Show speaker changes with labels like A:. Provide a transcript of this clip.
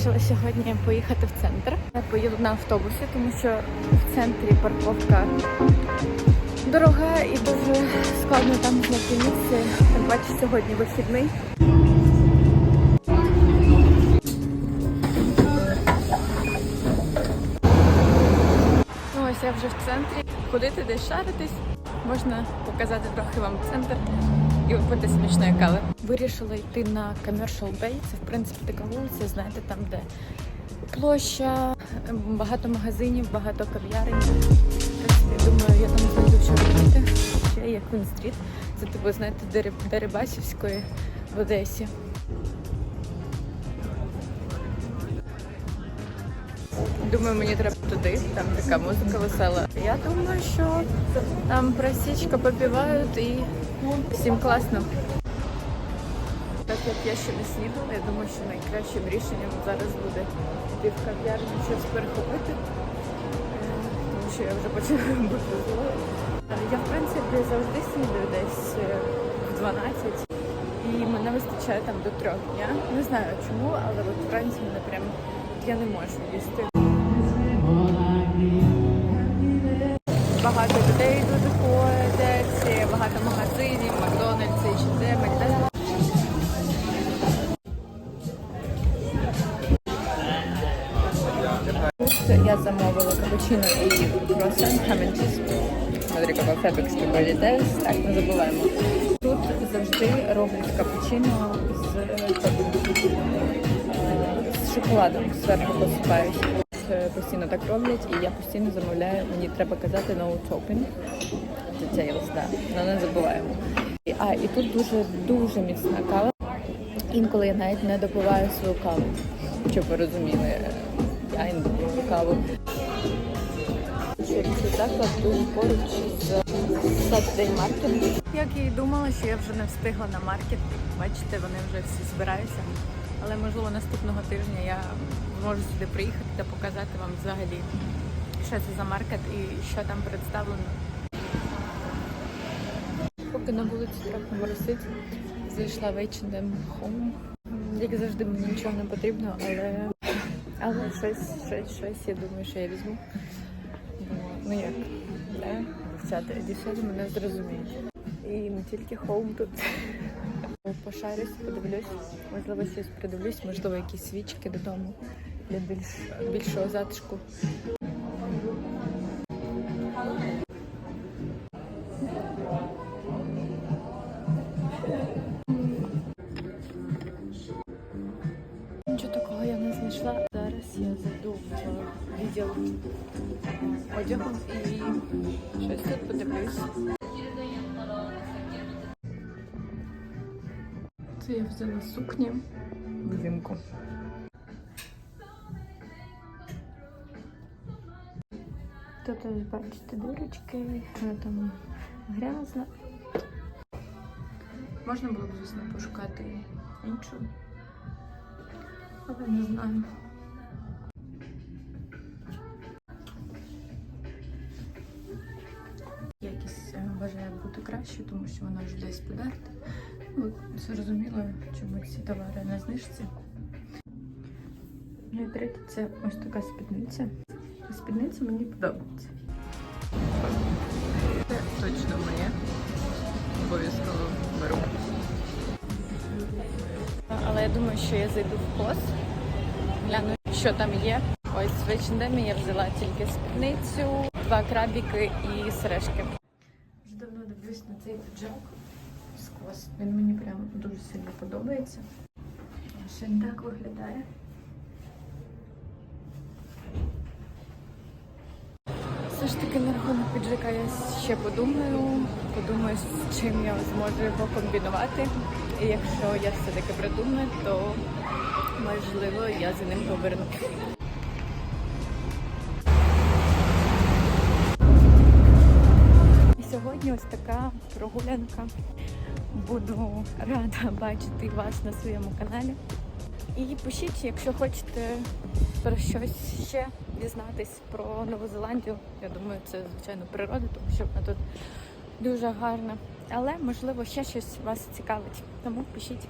A: Вирішила сьогодні поїхати в центр. Я поїду на автобусі, тому що в центрі парковка дорога і дуже складно там знайти місце. Тим паче сьогодні вихідний. Я вже в центрі. Ходити десь шаритись. Можна показати трохи вам центр і випити смачної кави. Вирішила йти на Commercial Bay. Це в принципі така вулиця, знаєте, там де площа, багато магазинів, багато кав'ярень. Я думаю, я там знайду що робити. Ще є Street. Це типу, знаєте, Дериб- Дерибасівської в Одесі. Думаю, мені треба туди, там така музика весела. Я думаю, що там просічка попівають і всім класно. Так як я ще не снідала, я думаю, що найкращим рішенням зараз буде піти в кав'ярню щось перехопити, Е, тому що я вже почала бути злою. Е, Я, в принципі, завжди снідаю десь е, в 12 і мене вистачає там до трьох дня. Не знаю чому, але от вранці мене прям я не можу їсти. Людей дуже ходять, багато магазинів, Макдональдс, і так. Тут я замовила капучино і круасан хаменчіс. Смотри, какой фебекський політес. Так, не забуваємо. Тут завжди роблять капучино з, е, з шоколадом, зверху посипають. Е, Постійно так роблять, і я постійно замовляю. Мені треба казати no topping. Details, да. Ну не забуваємо. А, і тут дуже дуже міцна кава. Інколи я навіть не допиваю свою каву. Щоб ви розуміли, я не допиваю каву. Це заклад поруч з Saturday Market. Як я і думала, що я вже не встигла на маркет. Бачите, вони вже всі збираються. Але можливо наступного тижня я зможу сюди приїхати та показати вам взагалі, що це за маркет і що там представлено. Поки на вулиці трохи моросить, зайшла в H&M. Як завжди, мені нічого не потрібно, але, але щось, щось, щось, я думаю, що я візьму. Ну як, да? дівчата, дівчата мене зрозуміють. І не тільки Home тут. Пошарюсь, подивлюсь, можливо, щось придивлюсь, можливо, якісь свічки додому для більш, більшого затишку. Нічого я не знайшла. Зараз я зайду відділ одягу і щось тут подивлюсь. Це я взяла сукні взимку. Тут ось бачите дирочки, вона там грязна. Можна було б, звісно, пошукати іншу. Але не знаю. Якість е, вважає бути краще, тому що вона вже десь подерта. Ну, зрозуміло, чому ці товари на знижці. Ну і третє, це ось така спідниця. Спідниця мені подобається. Це точно моє. Обов'язково беру. Але я думаю, що я зайду в кос, гляну, що там є. Ось в H&M я взяла тільки спідницю, два крабіки і сережки. Вже давно дивлюсь на цей піджак з. Він мені прям дуже сильно подобається. Він так виглядає. Все ж таки на рахунок піджака я ще подумаю. Подумаю, з чим я зможу його комбінувати. І якщо я все-таки придумаю, то можливо я за ним поверну. Сьогодні ось така прогулянка. Буду рада бачити вас на своєму каналі. І пишіть, якщо хочете про щось ще дізнатись про Нову Зеландію. Я думаю, це звичайно природа, тому що вона тут дуже гарна. Але можливо ще щось вас цікавить. Тому пишіть.